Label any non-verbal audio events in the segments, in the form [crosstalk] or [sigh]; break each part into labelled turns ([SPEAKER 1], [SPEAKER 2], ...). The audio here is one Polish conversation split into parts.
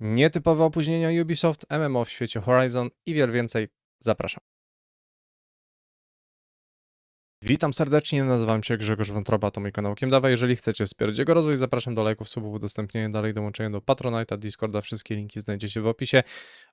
[SPEAKER 1] nietypowe opóźnienia Ubisoft, MMO w świecie Horizon i wiele więcej. Zapraszam. Witam serdecznie, nazywam się Grzegorz Wątroba, to mój kanał Kiemdawa. Jeżeli chcecie wspierać jego rozwój, zapraszam do lajków, subów, udostępnienia dalej, dołączenia do Patronite'a, Discorda, wszystkie linki znajdziecie w opisie.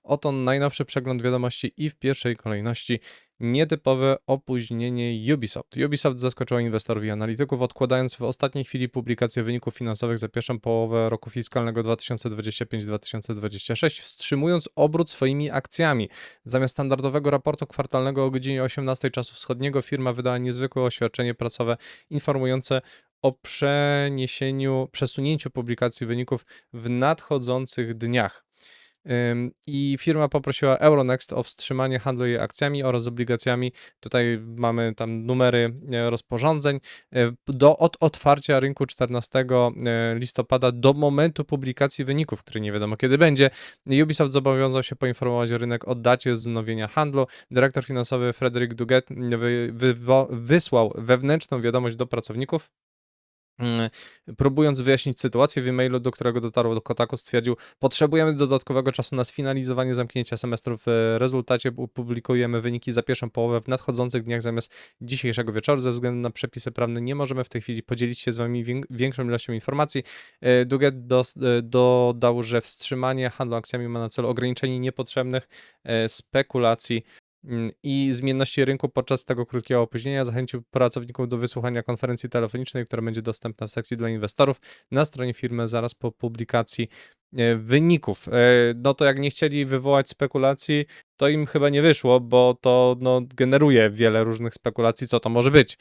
[SPEAKER 1] Oto najnowszy przegląd wiadomości i w pierwszej kolejności nietypowe opóźnienie Ubisoft. Ubisoft zaskoczyła inwestorów i analityków, odkładając w ostatniej chwili publikację wyników finansowych za pierwszą połowę roku fiskalnego 2025-2026, wstrzymując obrót swoimi akcjami. Zamiast standardowego raportu kwartalnego o godzinie 18 czasu wschodniego, firma wydała niezwykłe oświadczenie prasowe informujące o przeniesieniu, przesunięciu publikacji wyników w nadchodzących dniach. I firma poprosiła Euronext o wstrzymanie handlu jej akcjami oraz obligacjami. Tutaj mamy tam numery e, rozporządzeń. e, Do, od otwarcia rynku 14 e, listopada do momentu publikacji wyników, który nie wiadomo kiedy będzie. Ubisoft zobowiązał się poinformować rynek o dacie wznowienia handlu. Dyrektor finansowy Frederick Duguet wy, wywo- wysłał wewnętrzną wiadomość do pracowników. Mm, Próbując wyjaśnić sytuację w e-mailu, do którego dotarło do Kotaku, stwierdził, potrzebujemy dodatkowego czasu na sfinalizowanie zamknięcia semestru. W rezultacie opublikujemy wyniki za pierwszą połowę w nadchodzących dniach zamiast dzisiejszego wieczoru. Ze względu na przepisy prawne nie możemy w tej chwili podzielić się z wami wię- większą ilością informacji. E, Duget e, dodał, że wstrzymanie handlu akcjami ma na celu ograniczenie niepotrzebnych e, spekulacji i zmienności rynku podczas tego krótkiego opóźnienia zachęcił pracowników do wysłuchania konferencji telefonicznej, która będzie dostępna w sekcji dla inwestorów na stronie firmy zaraz po publikacji e, wyników. E, No to jak nie chcieli wywołać spekulacji, to im chyba nie wyszło, bo to no, generuje wiele różnych spekulacji, co to może być.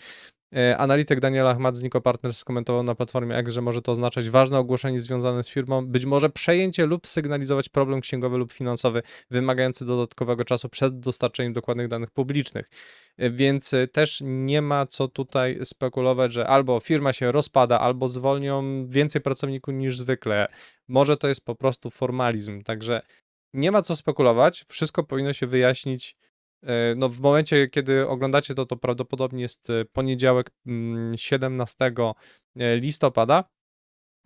[SPEAKER 1] E, Analityk Daniel Ahmad z Nico Partners skomentował na platformie X, że może to oznaczać ważne ogłoszenie związane z firmą, być może przejęcie lub sygnalizować problem księgowy lub finansowy wymagający dodatkowego czasu przed dostarczeniem dokładnych danych publicznych. E, Więc e, też nie ma co tutaj spekulować, że albo firma się rozpada, albo zwolnią więcej pracowników niż zwykle. Może to jest po prostu formalizm. Także nie ma co spekulować. Wszystko powinno się wyjaśnić. E, No, w momencie, kiedy oglądacie to, to prawdopodobnie jest e, poniedziałek mm, 17 listopada.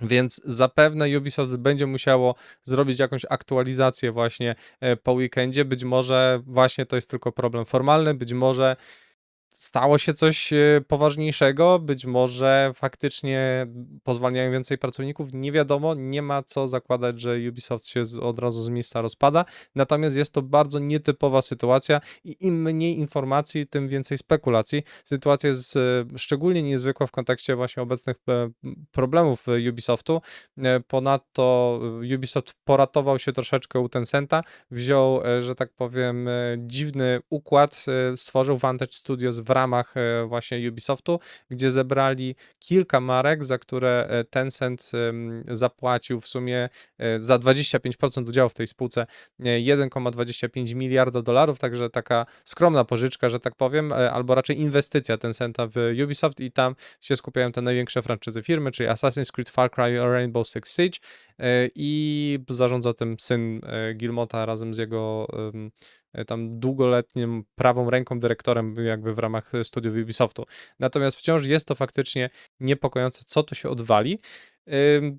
[SPEAKER 1] Więc zapewne Ubisoft będzie musiało zrobić jakąś aktualizację właśnie e, po weekendzie. Być może właśnie to jest tylko problem formalny, być może stało się coś e, poważniejszego, być może faktycznie pozwalniają więcej pracowników. Nie wiadomo, nie ma co zakładać, że Ubisoft się od razu z miejsca rozpada. Natomiast jest to bardzo nietypowa sytuacja i im mniej informacji, tym więcej spekulacji. Sytuacja jest e, szczególnie niezwykła w kontekście właśnie obecnych e, problemów Ubisoftu. Ponadto Ubisoft poratował się troszeczkę u Tencenta, wziął, że tak powiem, dziwny układ, stworzył Vantage Studios w ramach e, właśnie Ubisoftu, gdzie zebrali kilka marek, za które e, Tencent zapłacił w sumie e, za 25% udziału w tej spółce e, 1,25 miliarda dolarów, także taka skromna pożyczka, że tak powiem, albo raczej inwestycja Tencenta w Ubisoft i tam się skupiają te największe franczyzy firmy, czyli Assassin's Creed, Far Cry, Rainbow Six Siege i zarządza tym syn Gilmota razem z jego tam długoletnim prawą ręką dyrektorem jakby w ramach e, studiów Ubisoftu. Natomiast wciąż jest to faktycznie niepokojące, co tu się odwali. Ym,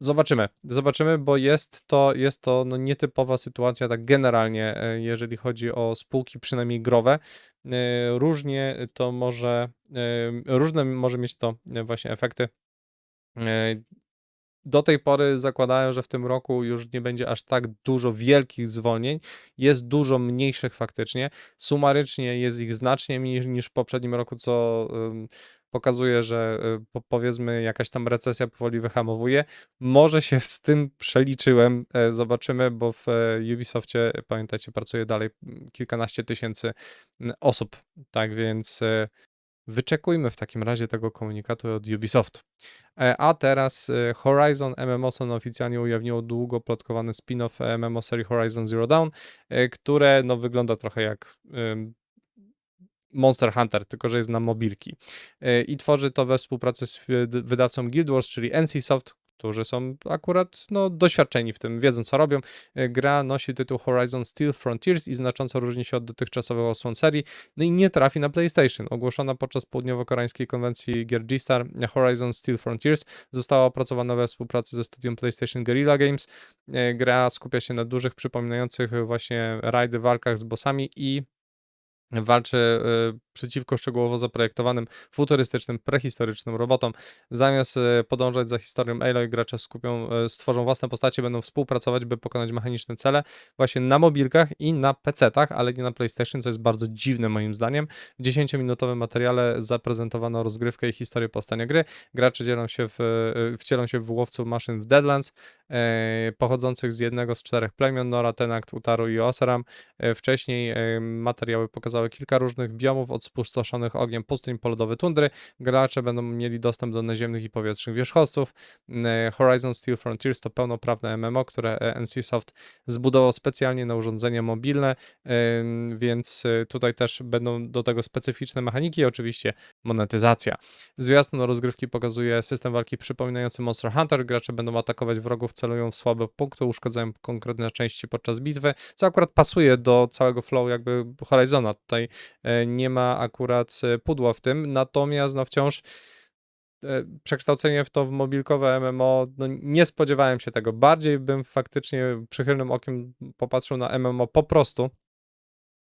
[SPEAKER 1] Zobaczymy, zobaczymy, bo jest to, jest to no, nietypowa sytuacja, tak generalnie, e, jeżeli chodzi o spółki, przynajmniej growe. E, Różnie to może, e, różne może mieć to e, właśnie efekty. Do tej pory zakładają, że w tym roku już nie będzie aż tak dużo wielkich zwolnień. Jest dużo mniejszych faktycznie. Sumarycznie jest ich znacznie mniej niż w poprzednim roku, co pokazuje, że y, po, powiedzmy jakaś tam recesja powoli wyhamowuje. Może się z tym przeliczyłem, e, zobaczymy, bo w e, Ubisoftie, pamiętajcie, pracuje dalej mm, kilkanaście tysięcy mm, osób. Tak więc e, wyczekujmy w takim razie tego komunikatu od Ubisoftu. E, A teraz e, Horizon MMO Sony oficjalnie ujawniło długo plotkowany spin-off MMO serii Horizon Zero Dawn, e, które no, wygląda trochę jak Monster Hunter, tylko że jest na mobilki. I tworzy to we współpracy z wyd- wydawcą Guild Wars, czyli NCSoft, którzy są akurat no, doświadczeni w tym, wiedzą co robią. E, Gra nosi tytuł Horizon Steel Frontiers i znacząco różni się od dotychczasowych osłon serii, no i nie trafi na PlayStation. Ogłoszona podczas południowo-koreańskiej konwencji gier G-Star, Horizon Steel Frontiers została opracowana we współpracy ze studium PlayStation Guerrilla Games. E, Gra skupia się na dużych, przypominających właśnie rajdy walkach z bossami i walczy y, przeciwko szczegółowo zaprojektowanym, futurystycznym, prehistorycznym robotom. Zamiast y, podążać za historią Aloy, gracze skupią, y, stworzą własne postacie, będą współpracować, by pokonać mechaniczne cele właśnie na mobilkach i na PC-tach, ale nie na PlayStation, co jest bardzo dziwne moim zdaniem. W 10-minutowym materiale zaprezentowano rozgrywkę i historię powstania gry. Gracze dzielą się w, y, wcielą się w łowców maszyn w Deadlands, e, pochodzących z jednego z czterech plemion, Nora, Tenakt, Utaru i Oseram. E, wcześniej e, materiały pokazały kilka różnych biomów, od spustoszonych ogniem pustyń po lodowe tundry. Gracze będą mieli dostęp do naziemnych i powietrznych wierzchowców. Horizon Steel Frontiers to pełnoprawne MMO, które e, NCSoft zbudował specjalnie na urządzenia mobilne, więc e, tutaj też będą do tego specyficzne mechaniki i oczywiście monetyzacja. Zwiastun rozgrywki pokazuje system walki przypominający Monster Hunter. Gracze będą atakować wrogów, celują w słabe punkty, uszkodzają konkretne części podczas bitwy, co akurat pasuje do całego flow jakby Horizona. Tutaj e, nie ma akurat e, pudła w tym, natomiast no wciąż e, przekształcenie w to w mobilkowe MMO, no nie spodziewałem się tego. Bardziej bym faktycznie przychylnym okiem popatrzył na MMO po prostu,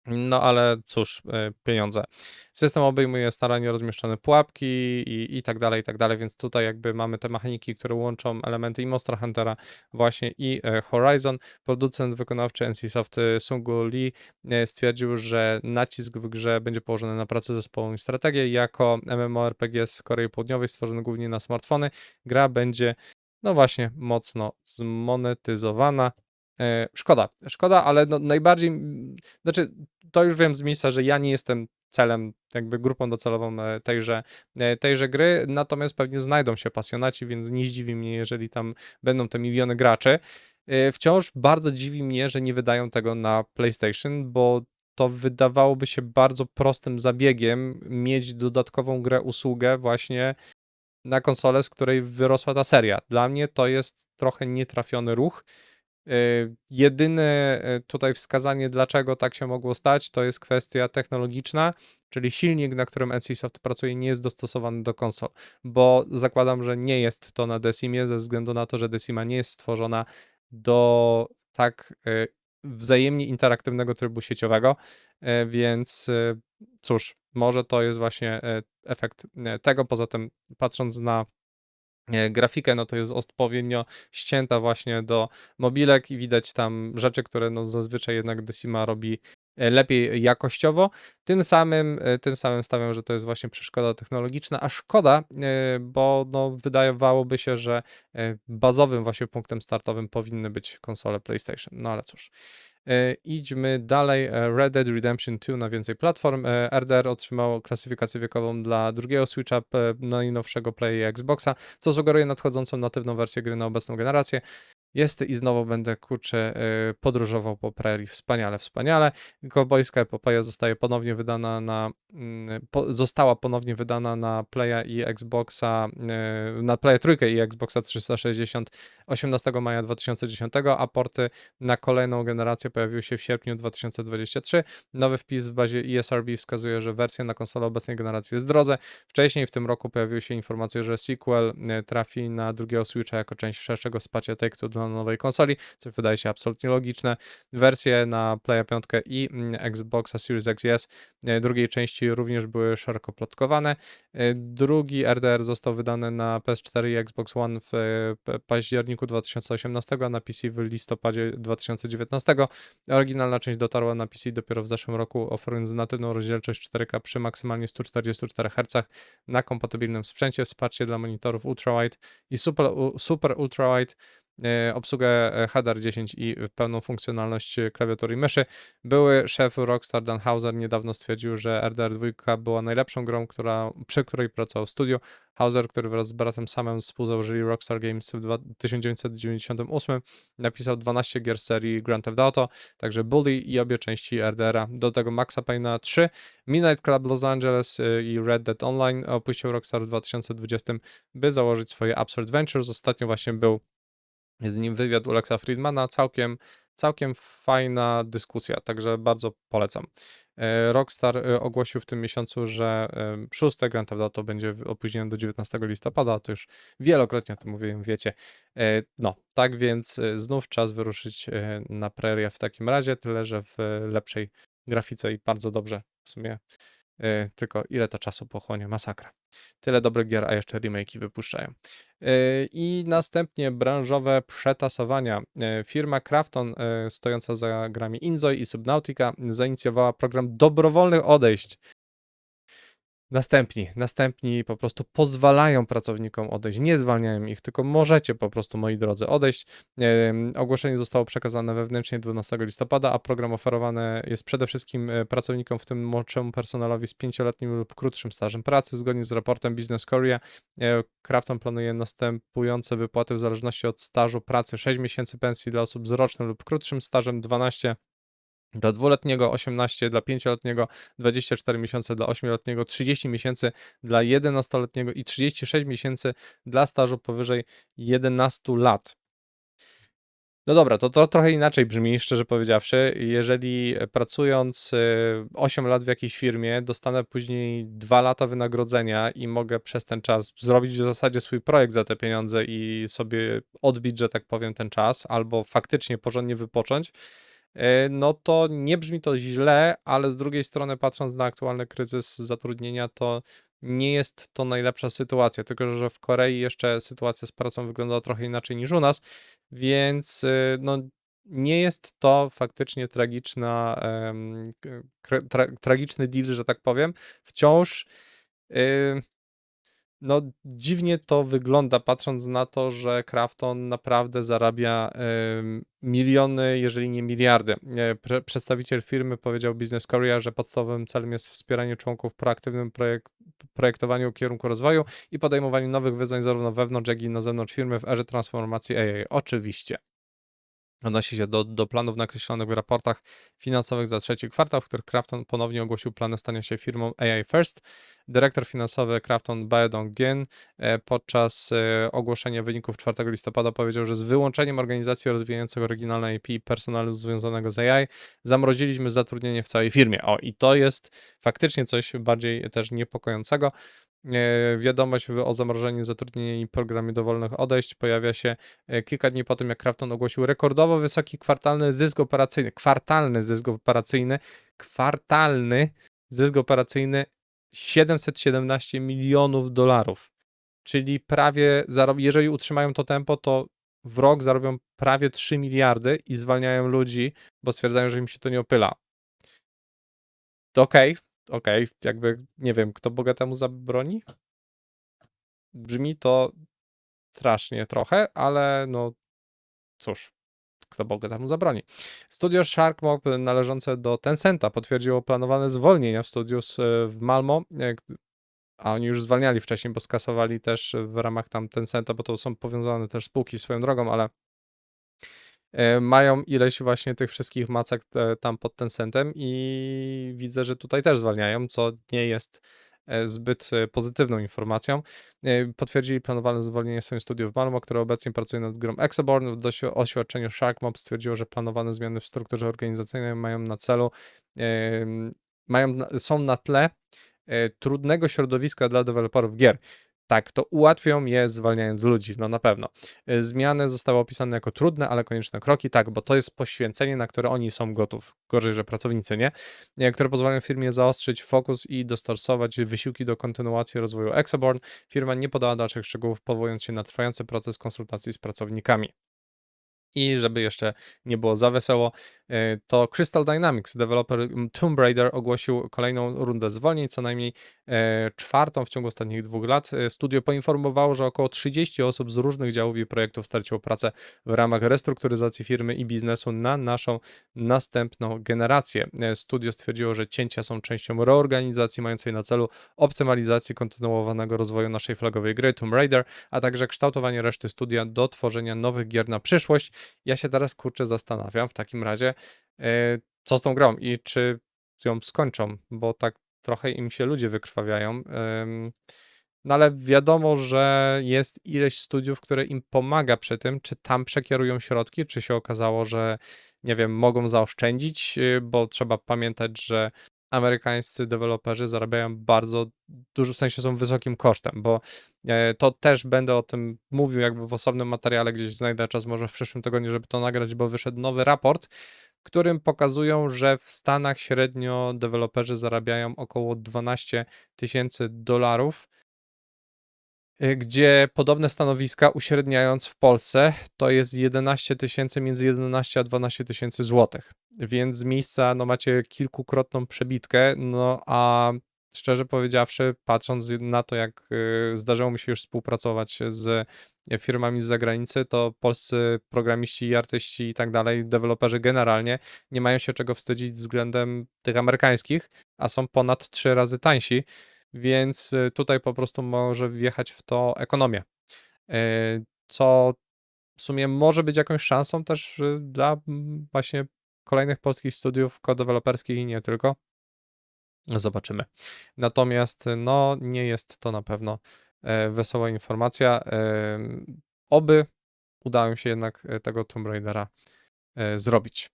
[SPEAKER 1] no ale cóż, e, pieniądze. System obejmuje staranie rozmieszczone pułapki i, i tak dalej, i tak dalej, więc tutaj jakby mamy te mechaniki, które łączą elementy i Monster Huntera właśnie i e, Horizon. Producent wykonawczy NCSoft e, Sungu Lee e, stwierdził, że nacisk w grze będzie położony na pracę zespołową i strategię. Jako MMORPG z Korei Południowej stworzony głównie na smartfony, gra będzie no właśnie mocno zmonetyzowana. E, szkoda, szkoda, ale no najbardziej, znaczy to już wiem z miejsca, że ja nie jestem celem, jakby grupą docelową e, tejże, e, tejże gry, natomiast pewnie znajdą się pasjonaci, więc nie zdziwi mnie, jeżeli tam będą te miliony graczy. Wciąż bardzo dziwi mnie, że nie wydają tego na PlayStation, bo to wydawałoby się bardzo prostym zabiegiem mieć dodatkową grę, usługę właśnie na konsolę, z której wyrosła ta seria. Dla mnie to jest trochę nietrafiony ruch. Y, Jedyne y, tutaj wskazanie, dlaczego tak się mogło stać, to jest kwestia technologiczna, czyli silnik, na którym NCSoft pracuje, nie jest dostosowany do konsol, bo zakładam, że nie jest to na Decimie, ze względu na to, że Decima nie jest stworzona do tak y, wzajemnie interaktywnego trybu sieciowego, więc cóż, może to jest właśnie efekt tego. Poza tym, patrząc na grafikę, no to jest odpowiednio ścięta właśnie do mobilek i widać tam rzeczy, które no zazwyczaj jednak Decima robi e, lepiej jakościowo. Tym samym, e, tym samym stawiam, że to jest właśnie przeszkoda technologiczna, a szkoda, e, bo no wydawałoby się, że e, bazowym właśnie punktem startowym powinny być konsole PlayStation. No ale cóż. E, Idźmy dalej. E, Red Dead Redemption 2 na więcej platform. E, RDR otrzymał klasyfikację wiekową dla drugiego Switcha, najnowszego Play Xboxa, co sugeruje nadchodzącą natywną wersję gry na obecną generację. Jest i znowu będę, kurczę, y, podróżował po prerii. Wspaniale, wspaniale. Kowbojska epopeja zostaje ponownie wydana na, mm, po, została ponownie wydana na Playa i Xboxa, y, na Playa trójkę i Xboxa 360 18 maja 2010, a porty na kolejną generację pojawiły się w sierpniu 2023. Nowy wpis w bazie ESRB wskazuje, że wersja na konsolę obecnej generacji jest w drodze. Wcześniej w tym roku pojawiły się informacje, że sequel y, trafi na drugiego Switcha jako część szerszego wsparcia Take-Two dla nowej konsoli, co wydaje się absolutnie logiczne. Wersje na Playa 5 i mm, Xboxa Series X i S e, drugiej części również były szeroko plotkowane. E, Drugi RDR został wydany na PS4 i Xbox One w e, październiku 2018, a na PC w listopadzie 2019. Oryginalna część dotarła na PC dopiero w zeszłym roku, oferując natywną rozdzielczość 4K przy maksymalnie 144 Hz na kompatybilnym sprzęcie, wsparcie dla monitorów ultrawide i super, super ultrawide obsługę e, HDR 10 i pełną funkcjonalność e, klawiatury i myszy. Były szef Rockstar Dan Hauser niedawno stwierdził, że RDR 2 była najlepszą grą, która, przy której pracował w studiu. Hauser, który wraz z bratem Samem współzałożyli Rockstar Games w dwa- 1998, napisał 12 gier serii Grand Theft Auto, także Bully i obie części RDR-a. Do tego Maxa Payne'a 3, Midnight Club Los Angeles i Red Dead Online opuścił Rockstar w 2020, by założyć swoje Absurd Ventures. Ostatnio właśnie był z nim wywiad u Lexa Friedmana, całkiem, całkiem fajna dyskusja, także bardzo polecam. E, Rockstar e, ogłosił w tym miesiącu, że e, szóste Grand Theft Auto będzie opóźnione do 19 listopada, to już wielokrotnie o tym mówiłem, wiecie. No, tak więc znów czas wyruszyć na prerię w takim razie, tyle że w lepszej grafice i bardzo dobrze w sumie. E, Tylko ile to czasu pochłonie? Masakra. Tyle dobrych gier, a jeszcze remake'i wypuszczają. E, I następnie branżowe przetasowania. E, Firma Krafton, stojąca za grami Inzoi i Subnautica, zainicjowała program dobrowolnych odejść. Następni, następni po prostu pozwalają pracownikom odejść, nie zwalniają ich, tylko możecie po prostu, moi drodzy, odejść. Ogłoszenie zostało przekazane wewnętrznie 12 listopada, a program oferowany jest przede wszystkim e, pracownikom, w tym młodszemu personelowi z pięcioletnim lub krótszym stażem pracy. Zgodnie z raportem Business Korea, e, Krafton planuje następujące wypłaty w zależności od stażu pracy: 6 miesięcy pensji dla osób z rocznym lub krótszym stażem, 12 dla dwuletniego, 18 dla pięcioletniego, 24 miesiące dla ośmioletniego, 30 miesięcy dla 11-letniego i 36 miesięcy dla stażu powyżej 11 lat. No dobra, to, to trochę inaczej brzmi, szczerze powiedziawszy. Jeżeli pracując e, 8 lat w jakiejś firmie, dostanę później 2 lata wynagrodzenia i mogę przez ten czas zrobić w zasadzie swój projekt za te pieniądze i sobie odbić, że tak powiem, ten czas, albo faktycznie porządnie wypocząć, no to nie brzmi to źle, ale z drugiej strony, patrząc na aktualny kryzys zatrudnienia, to nie jest to najlepsza sytuacja, tylko że w Korei jeszcze sytuacja z pracą wygląda trochę inaczej niż u nas, więc y, no, nie jest to faktycznie tragiczna, tra, tragiczny deal, że tak powiem. Wciąż y, no, dziwnie to wygląda, patrząc na to, że Krafton naprawdę zarabia em, miliony, jeżeli nie miliardy. Pre, przedstawiciel firmy powiedział Business Korea, że podstawowym celem jest wspieranie członków w proaktywnym projek projektowaniu kierunku rozwoju i podejmowaniu nowych wyzwań zarówno wewnątrz, jak i na zewnątrz firmy w erze transformacji AI. Oczywiście. Odnosi się do, do planów nakreślonych w raportach finansowych za trzeci kwartał, w których Krafton ponownie ogłosił plany stania się firmą AI First. Dyrektor finansowy Krafton Baedong Gin e, podczas e, ogłoszenia wyników 4 listopada powiedział, że z wyłączeniem organizacji rozwijających oryginalne IP i personelu związanego z AI zamroziliśmy zatrudnienie w całej firmie. O, i to jest faktycznie coś bardziej też niepokojącego. E, Wiadomość o zamrożeniu zatrudnienia i programie dowolnych odejść pojawia się e, kilka dni po tym, jak Krafton ogłosił rekordowo wysoki kwartalny zysk operacyjny. Kwartalny zysk operacyjny. Kwartalny zysk operacyjny 717 milionów dolarów. Czyli prawie, zarob- jeżeli utrzymają to tempo, to w rok zarobią prawie 3 miliardy i zwalniają ludzi, bo stwierdzają, że im się to nie opyla. To okej, okej, jakby nie wiem, kto bogatemu zabroni? Brzmi to strasznie trochę, ale no cóż, kto bogatemu zabroni. Studio Shark Mob należące do Tencenta potwierdziło planowane zwolnienia w studiu z- w Malmo, e, a oni już zwalniali wcześniej, bo skasowali też w ramach tam Tencenta, bo to są powiązane też spółki swoją drogą, ale mają ileś właśnie tych wszystkich macek e, tam pod Tencentem i widzę, że tutaj też zwalniają, co nie jest e, zbyt e, pozytywną informacją. E, Potwierdzili planowane zwolnienie swoim studiów Malmo, które obecnie pracuje nad grą Exoborn. W oświadczeniu Sharkmob stwierdziło, że planowane zmiany w strukturze organizacyjnej mają na celu, mają, są na tle e, trudnego środowiska dla deweloperów gier. Tak, to ułatwią je zwalniając ludzi, no na pewno. E, Zmiany zostały opisane jako trudne, ale konieczne kroki, tak, bo to jest poświęcenie, na które oni są gotów. Gorzej, że pracownicy nie. E, Które pozwalają firmie zaostrzyć fokus i dostosować wysiłki do kontynuacji rozwoju Exoborn. Firma nie podała dalszych szczegółów, powołując się na trwający proces konsultacji z pracownikami. I żeby jeszcze nie było za wesoło, e, to Crystal Dynamics, deweloper Tomb Raider, ogłosił kolejną rundę zwolnień, co najmniej e, czwartą w ciągu ostatnich dwóch lat. E, studio poinformowało, że około 30 osób z różnych działów i projektów straciło pracę w ramach restrukturyzacji firmy i biznesu na naszą następną generację. Studio stwierdziło, że cięcia są częścią reorganizacji mającej na celu optymalizację kontynuowanego rozwoju naszej flagowej gry Tomb Raider, a także kształtowanie reszty studia do tworzenia nowych gier na przyszłość. Ja się teraz kurczę zastanawiam w takim razie, e, co z tą grą i czy ją skończą, bo tak trochę im się ludzie wykrwawiają. No ale wiadomo, że jest ileś studiów, które im pomaga przy tym, czy tam przekierują środki, czy się okazało, że nie wiem, mogą zaoszczędzić, y, bo trzeba pamiętać, że amerykańscy deweloperzy zarabiają bardzo dużo, w sensie są wysokim kosztem, bo e, to też będę o tym mówił jakby w osobnym materiale, gdzieś znajdę czas może w przyszłym tygodniu, żeby to nagrać, bo wyszedł nowy raport, którym pokazują, że w Stanach średnio deweloperzy zarabiają około 12 tysięcy dolarów gdzie podobne stanowiska uśredniając w Polsce to jest 11 tysięcy, między 11 a 12 tysięcy złotych. Więc z miejsca no, macie kilkukrotną przebitkę, no a szczerze powiedziawszy, patrząc na to, jak y, zdarzyło mi się już współpracować z firmami z zagranicy, to polscy programiści artyści i tak dalej, deweloperzy generalnie nie mają się czego wstydzić względem tych amerykańskich, a są ponad trzy razy tańsi więc y, tutaj po prostu może wjechać w to ekonomię. Y, co w sumie może być jakąś szansą też y, dla właśnie kolejnych polskich studiów kodeweloperskich i nie tylko. Zobaczymy. Natomiast no nie jest to na pewno wesoła informacja. Oby udało się jednak tego Tomb Raidera zrobić.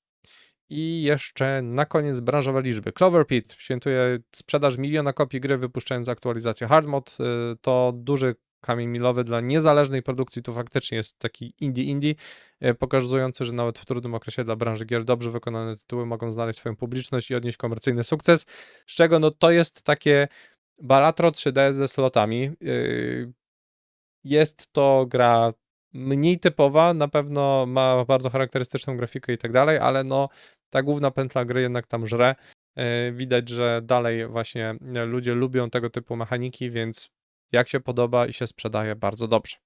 [SPEAKER 1] I jeszcze na koniec branżowe liczby. Clover Pit świętuje sprzedaż miliona kopii gry, wypuszczając aktualizację Hard Mode. Y, to duży kamień milowy dla niezależnej produkcji. Tu faktycznie jest taki indie-indie, y, pokazujący, że nawet w trudnym okresie dla branży gier dobrze wykonane tytuły mogą znaleźć swoją publiczność i odnieść komercyjny sukces. Z czego no to jest takie Balatro 3D ze slotami. Y, jest to gra mniej typowa, na pewno ma bardzo charakterystyczną grafikę i tak dalej, ale no ta główna pętla gry jednak tam żre. E, widać, że dalej właśnie e, ludzie lubią tego typu mechaniki, więc jak się podoba i się sprzedaje bardzo dobrze.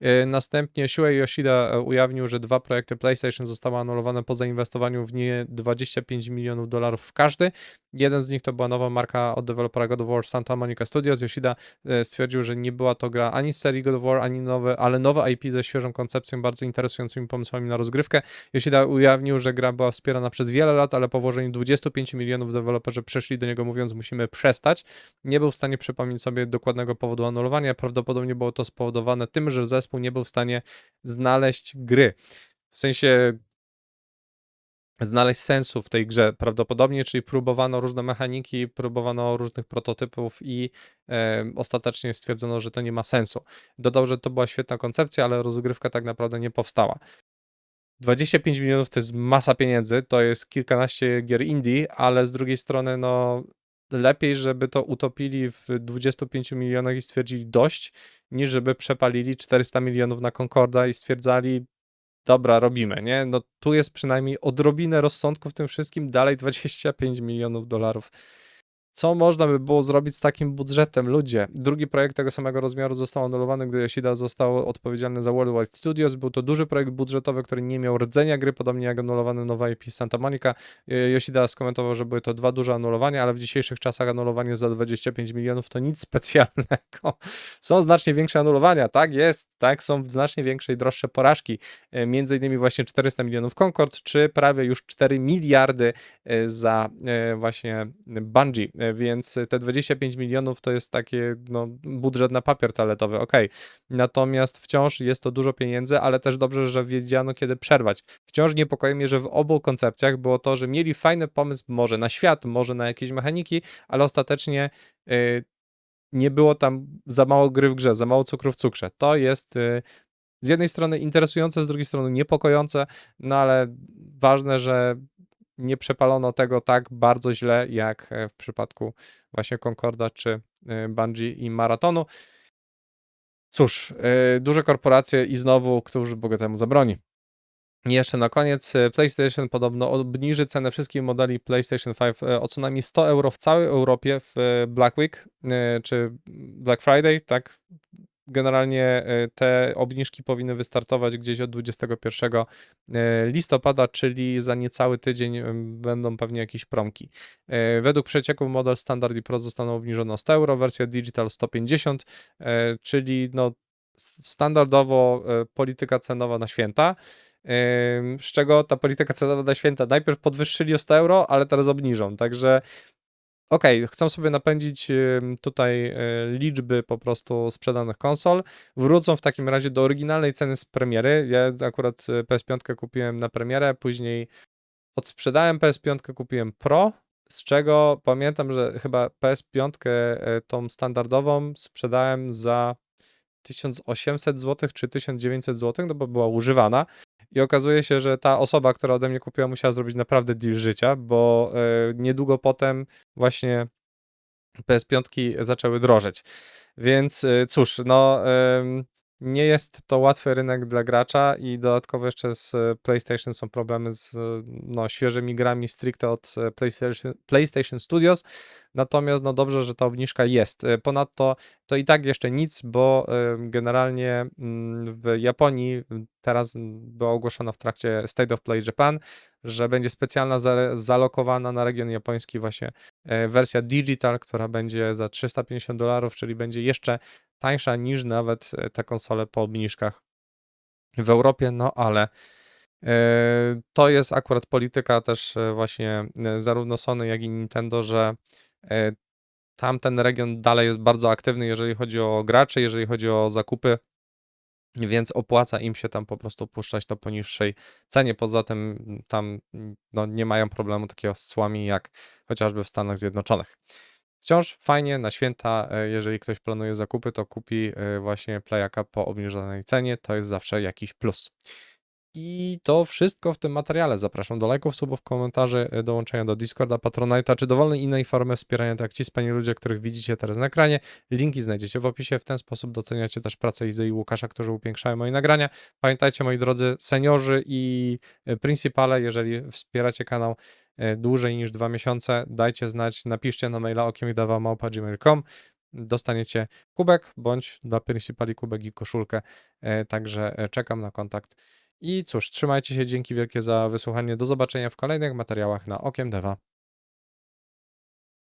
[SPEAKER 1] E, następnie Shuei Yoshida e, ujawnił, że dwa projekty PlayStation zostały anulowane po zainwestowaniu w nie 25 milionów dolarów w każdy. Jeden z nich to była nowa marka od dewelopera God of War Santa Monica Studios. Yoshida e, stwierdził, że nie była to gra ani z serii God of War, ani nowe, ale nowe IP ze świeżą koncepcją, bardzo interesującymi pomysłami na rozgrywkę. Yoshida ujawnił, że gra była wspierana przez wiele lat, ale po włożeniu 25 milionów deweloperzy przeszli do niego mówiąc, musimy przestać. Nie był w stanie przypomnieć sobie dokładnego powodu anulowania. Prawdopodobnie było to spowodowane tym, że zespół zespół nie był w stanie znaleźć gry. W sensie znaleźć sensu w tej grze prawdopodobnie, czyli próbowano różne mechaniki, próbowano różnych prototypów i e, ostatecznie stwierdzono, że to nie ma sensu. Dodał, że to była świetna koncepcja, ale rozgrywka tak naprawdę nie powstała. 25 milionów to jest masa pieniędzy, to jest kilkanaście gier indie, ale z drugiej strony no lepiej, żeby to utopili w 25 milionach i stwierdzili dość, niż żeby przepalili 400 milionów na Concorda i stwierdzali dobra, robimy, nie? No tu jest przynajmniej odrobinę rozsądku w tym wszystkim, dalej 25 milionów dolarów co można by było zrobić z takim budżetem? Ludzie. Drugi projekt tego samego rozmiaru został anulowany, gdy Yoshida został odpowiedzialny za Worldwide Studios. Był to duży projekt budżetowy, który nie miał rdzenia gry, podobnie jak anulowany nowa IP Santa Monica. Y, Yoshida skomentował, że były to dwa duże anulowania, ale w dzisiejszych czasach anulowanie za 25 milionów to nic [laughs] specjalnego. Są znacznie większe anulowania, tak jest, tak, są znacznie większe i droższe porażki. Y, między innymi właśnie 400 milionów Concord, czy prawie już 4 miliardy y, za właśnie Bungie więc te 25 milionów to jest takie no, budżet na papier toaletowy, ok. Natomiast wciąż jest to dużo pieniędzy, ale też dobrze, że wiedziano kiedy przerwać. Wciąż niepokoi mnie, że w obu koncepcjach było to, że mieli fajny pomysł może na świat, może na jakieś mechaniki, ale ostatecznie yy, nie było tam za mało gry w grze, za mało cukru w cukrze. To jest yy, z jednej strony interesujące, z drugiej strony niepokojące, no ale ważne, że nie przepalono tego tak bardzo źle, jak e, w przypadku właśnie Concorda czy e, Bungie i Maratonu. Cóż, e, duże korporacje i znowu, któż Bogu temu zabroni. I jeszcze na koniec, PlayStation podobno obniży cenę wszystkich modeli PlayStation 5 e, o co najmniej 100 euro w całej Europie w Black Week, czy Black Friday, tak? Generalnie e, te obniżki powinny wystartować gdzieś od 21 e, listopada, czyli za niecały tydzień e, będą pewnie jakieś promki. Według przecieków model Standard i Pro zostaną obniżone o 100 euro, wersja Digital 150, e, czyli no standardowo polityka cenowa na święta. Z czego ta polityka cenowa na święta najpierw podwyższyli o 100 euro, ale teraz obniżą. Także okej, chcą sobie napędzić tutaj y, liczby po prostu sprzedanych konsol. Wrócą w takim razie do oryginalnej ceny z premiery. Ja akurat y, PS5 kupiłem na premierę, później odsprzedałem PS5, kupiłem Pro. Z czego pamiętam, że chyba PS5 y, tą standardową sprzedałem za 1800 zł czy 1900 zł, no bo była używana. I okazuje się, że ta osoba, która ode mnie kupiła, musiała zrobić naprawdę deal życia, bo e, niedługo potem właśnie PS5 zaczęły drożeć. Więc e, cóż, no nie jest to łatwy rynek dla gracza i dodatkowo jeszcze z e, PlayStation są problemy z e, no, świeżymi grami stricte od e, PlayStation, PlayStation Studios. Natomiast no dobrze, że ta obniżka jest. Ponadto to i tak jeszcze nic, bo generalnie mm, w Japonii teraz była ogłoszona w trakcie State of Play Japan, że będzie specjalna za- zalokowana na region japoński właśnie wersja digital, która będzie za 350 dolarów, czyli będzie jeszcze tańsza niż nawet e, te konsole po obniżkach w Europie, no ale e, to jest akurat polityka też e, właśnie zarówno Sony, jak i Nintendo, że tamten region dalej jest bardzo aktywny, jeżeli chodzi o graczy, jeżeli chodzi o zakupy, więc opłaca im się tam po prostu puszczać to po niższej cenie. Poza tym tam no, nie mają problemu takiego z cłami jak chociażby w Stanach Zjednoczonych. Wciąż fajnie na święta, e, jeżeli ktoś planuje zakupy, to kupi e, właśnie Playaka po obniżonej cenie, to jest zawsze jakiś plus. I to wszystko w tym materiale. Zapraszam do lajków, subów, komentarzy, e, dołączenia do Discorda, Patronite'a czy dowolnej innej formy wspierania, tak jak ci wspaniali ludzie, których widzicie teraz na ekranie. Linki znajdziecie w opisie. W ten sposób doceniacie też pracę Izy i Łukasza, którzy upiększają moje nagrania. Pamiętajcie, moi drodzy seniorzy i e, principale, jeżeli wspieracie kanał e, dłużej niż dwa miesiące, dajcie znać, napiszcie na maila okiemdawa.gmail.com dostaniecie kubek, bądź dla principali kubek i koszulkę. Także czekam na kontakt. I cóż, trzymajcie się, dzięki wielkie za wysłuchanie. Do zobaczenia w kolejnych materiałach na Okiem Deva.